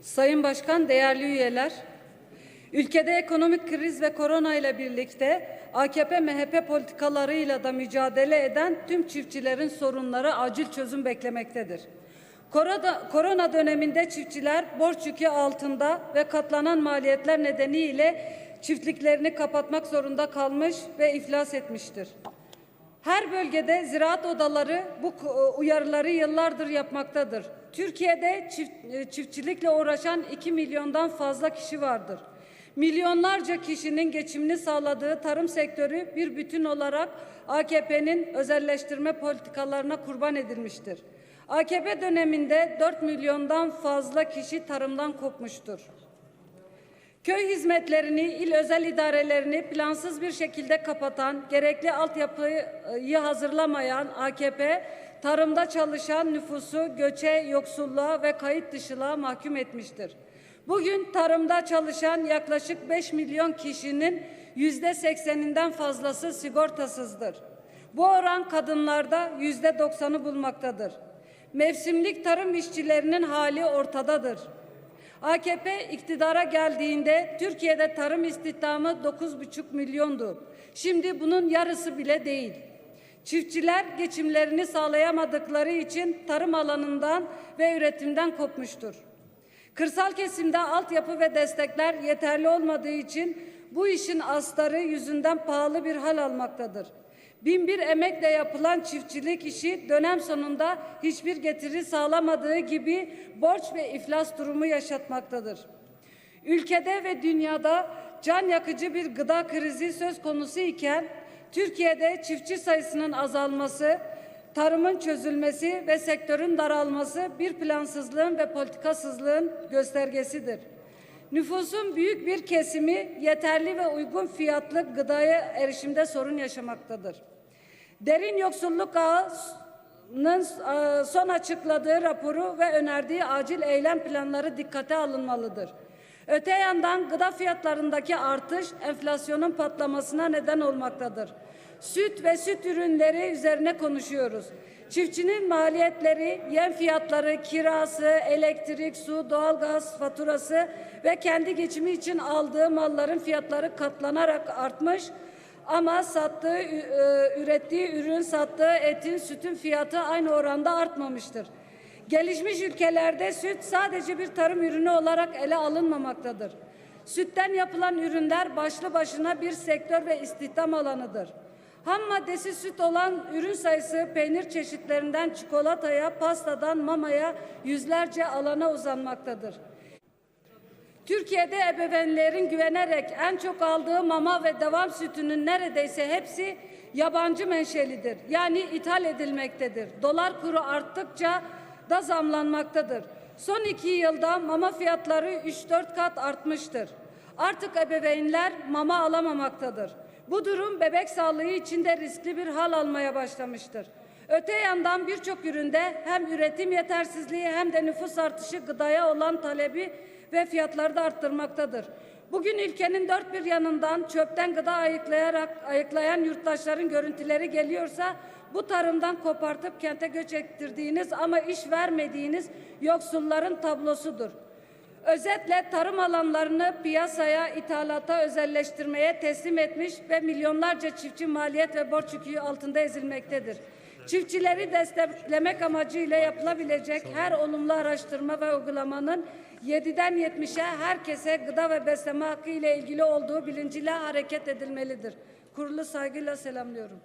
Sayın Başkan, değerli üyeler, ülkede ekonomik kriz ve korona ile birlikte AKP-MHP politikalarıyla da mücadele eden tüm çiftçilerin sorunları acil çözüm beklemektedir. Korona, korona döneminde çiftçiler borç yükü altında ve katlanan maliyetler nedeniyle çiftliklerini kapatmak zorunda kalmış ve iflas etmiştir. Her bölgede ziraat odaları bu uyarıları yıllardır yapmaktadır. Türkiye'de çift, e, çiftçilikle uğraşan 2 milyondan fazla kişi vardır. Milyonlarca kişinin geçimini sağladığı tarım sektörü bir bütün olarak AKP'nin özelleştirme politikalarına kurban edilmiştir. AKP döneminde 4 milyondan fazla kişi tarımdan kopmuştur. Köy hizmetlerini, il özel idarelerini plansız bir şekilde kapatan, gerekli altyapıyı hazırlamayan AKP, tarımda çalışan nüfusu göçe, yoksulluğa ve kayıt dışılığa mahkum etmiştir. Bugün tarımda çalışan yaklaşık 5 milyon kişinin yüzde sekseninden fazlası sigortasızdır. Bu oran kadınlarda yüzde doksanı bulmaktadır. Mevsimlik tarım işçilerinin hali ortadadır. AKP iktidara geldiğinde Türkiye'de tarım istihdamı 9,5 milyondu. Şimdi bunun yarısı bile değil. Çiftçiler geçimlerini sağlayamadıkları için tarım alanından ve üretimden kopmuştur. Kırsal kesimde altyapı ve destekler yeterli olmadığı için bu işin astarı yüzünden pahalı bir hal almaktadır. Bin bir emekle yapılan çiftçilik işi dönem sonunda hiçbir getiri sağlamadığı gibi borç ve iflas durumu yaşatmaktadır. Ülkede ve dünyada can yakıcı bir gıda krizi söz konusu iken Türkiye'de çiftçi sayısının azalması, tarımın çözülmesi ve sektörün daralması bir plansızlığın ve politikasızlığın göstergesidir. Nüfusun büyük bir kesimi yeterli ve uygun fiyatlı gıdaya erişimde sorun yaşamaktadır. Derin yoksulluk ağının e, son açıkladığı raporu ve önerdiği acil eylem planları dikkate alınmalıdır. Öte yandan gıda fiyatlarındaki artış enflasyonun patlamasına neden olmaktadır. Süt ve süt ürünleri üzerine konuşuyoruz. Çiftçinin maliyetleri, yem fiyatları, kirası, elektrik, su, doğalgaz faturası ve kendi geçimi için aldığı malların fiyatları katlanarak artmış ama sattığı, e, ürettiği ürün, sattığı etin, sütün fiyatı aynı oranda artmamıştır. Gelişmiş ülkelerde süt sadece bir tarım ürünü olarak ele alınmamaktadır. Sütten yapılan ürünler başlı başına bir sektör ve istihdam alanıdır. Ham maddesi süt olan ürün sayısı peynir çeşitlerinden çikolataya, pastadan mamaya yüzlerce alana uzanmaktadır. Türkiye'de ebeveynlerin güvenerek en çok aldığı mama ve devam sütünün neredeyse hepsi yabancı menşelidir. Yani ithal edilmektedir. Dolar kuru arttıkça da zamlanmaktadır. Son iki yılda mama fiyatları 3-4 kat artmıştır. Artık ebeveynler mama alamamaktadır. Bu durum bebek sağlığı için de riskli bir hal almaya başlamıştır. Öte yandan birçok üründe hem üretim yetersizliği hem de nüfus artışı gıdaya olan talebi ve fiyatları da arttırmaktadır. Bugün ülkenin dört bir yanından çöpten gıda ayıklayarak ayıklayan yurttaşların görüntüleri geliyorsa bu tarımdan kopartıp kente göç ettirdiğiniz ama iş vermediğiniz yoksulların tablosudur. Özetle tarım alanlarını piyasaya, ithalata, özelleştirmeye teslim etmiş ve milyonlarca çiftçi maliyet ve borç yükü altında ezilmektedir. Çiftçileri desteklemek amacıyla yapılabilecek her olumlu araştırma ve uygulamanın 7'den 70'e herkese gıda ve besleme hakkı ile ilgili olduğu bilinciyle hareket edilmelidir. Kurulu saygıyla selamlıyorum.